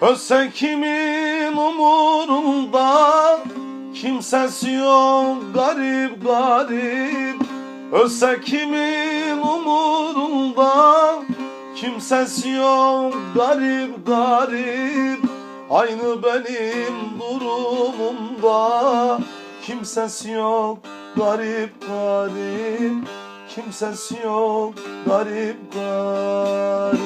Ölse kimin umurunda? Kimsesi yok garip garip. Ölse kimin umurunda? Kimsesi yok garip garip. Aynı benim durumumda. Kimsesi yok garip garip. Kimsesi yok garip garip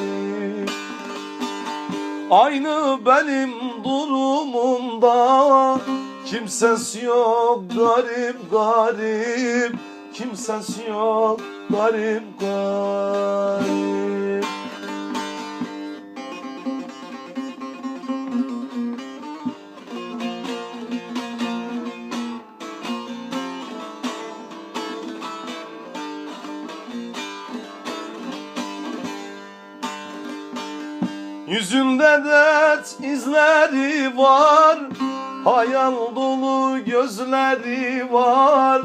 Aynı benim durumumda. Kimsesi yok garip garip. Kimsesi yok garip garip Yüzünde dert izleri var Hayal dolu gözleri var.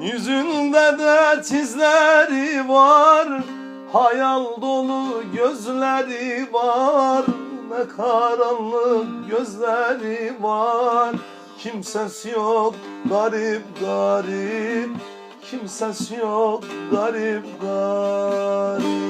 Yüzünde dert izleri var Hayal dolu gözleri var. Ne karanlık gözleri var Kimsesi yok garip garip. Kimsesi yok garip garip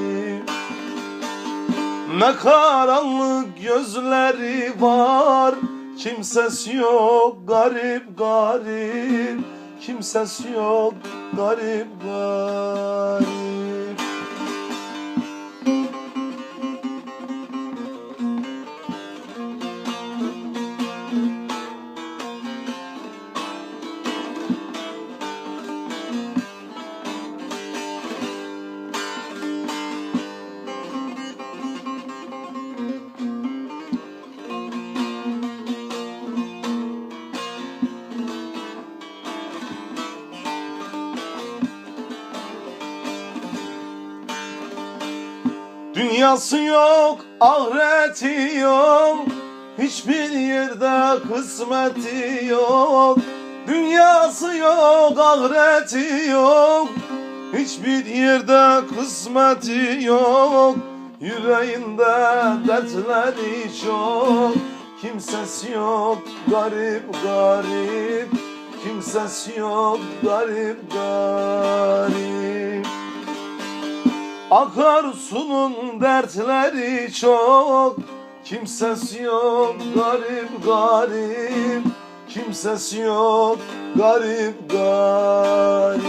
ne karanlık gözleri var. Kimsesi yok garip garip. Kimsesi yok garip garip Dünyası yok, ahireti yok. Hiçbir yerde kısmeti yok. Dünyası yok, ahireti yok. Hiçbir yerde kısmeti yok. Yüreğinde dertleri çok. Kimsesi yok, garip garip. Kimsesi yok, garip garip Akarsunun dertleri çok. Kimsesi yok garip garip. Kimsesi yok garip garip